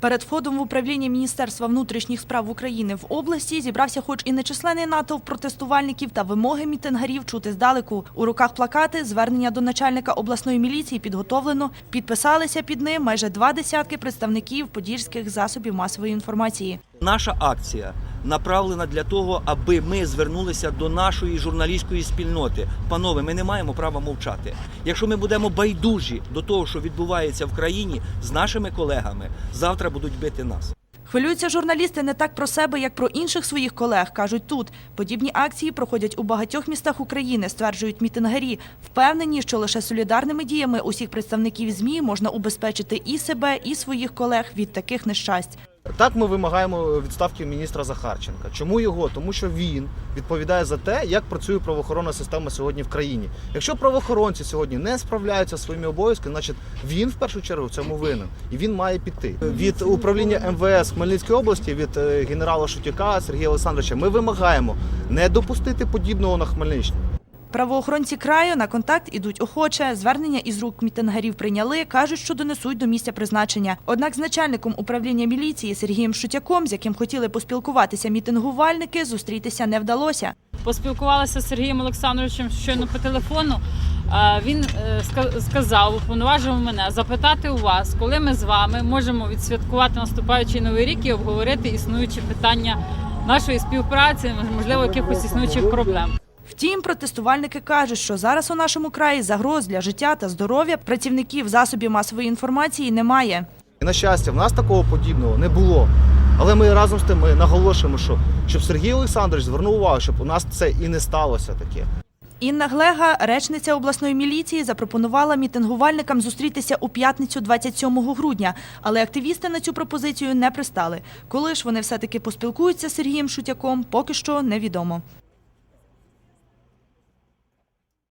Перед входом в управління Міністерства внутрішніх справ України в області зібрався хоч і нечисленний натовп протестувальників та вимоги мітингарів чути здалеку. У руках плакати, звернення до начальника обласної міліції підготовлено. Підписалися під ним майже два десятки представників подільських засобів масової інформації. Наша акція направлена для того, аби ми звернулися до нашої журналістської спільноти. Панове, ми не маємо права мовчати. Якщо ми будемо байдужі до того, що відбувається в країні з нашими колегами, завтра будуть бити нас. Хвилюються журналісти не так про себе, як про інших своїх колег, кажуть тут. Подібні акції проходять у багатьох містах України, стверджують мітингарі. Впевнені, що лише солідарними діями усіх представників ЗМІ можна убезпечити і себе, і своїх колег від таких нещасть. Так ми вимагаємо відставки міністра Захарченка. Чому його? Тому що він відповідає за те, як працює правоохоронна система сьогодні в країні. Якщо правоохоронці сьогодні не справляються зі своїми обов'язками, значить він в першу чергу цьому винен і він має піти. Від управління МВС Хмельницької області, від е, генерала Шутяка Сергія Олександровича, ми вимагаємо не допустити подібного на Хмельниччині. Правоохоронці краю на контакт ідуть охоче. Звернення із рук мітингарів прийняли, кажуть, що донесуть до місця призначення. Однак з начальником управління міліції Сергієм Шутяком, з яким хотіли поспілкуватися мітингувальники, зустрітися не вдалося. поспілкувалася з Сергієм Олександровичем щойно по телефону. Він е, сказав, уповноважив мене запитати у вас, коли ми з вами можемо відсвяткувати наступаючий новий рік і обговорити існуючі питання нашої співпраці, можливо, якихось існуючих проблем. Втім, протестувальники кажуть, що зараз у нашому краї загроз для життя та здоров'я працівників засобів масової інформації немає. І на щастя, в нас такого подібного не було. Але ми разом з тим ми наголошуємо, що щоб Сергій Олександрович звернув увагу, щоб у нас це і не сталося таке. Інна Глега, речниця обласної міліції, запропонувала мітингувальникам зустрітися у п'ятницю 27 грудня, але активісти на цю пропозицію не пристали. Коли ж вони все-таки поспілкуються з Сергієм Шутяком, поки що невідомо.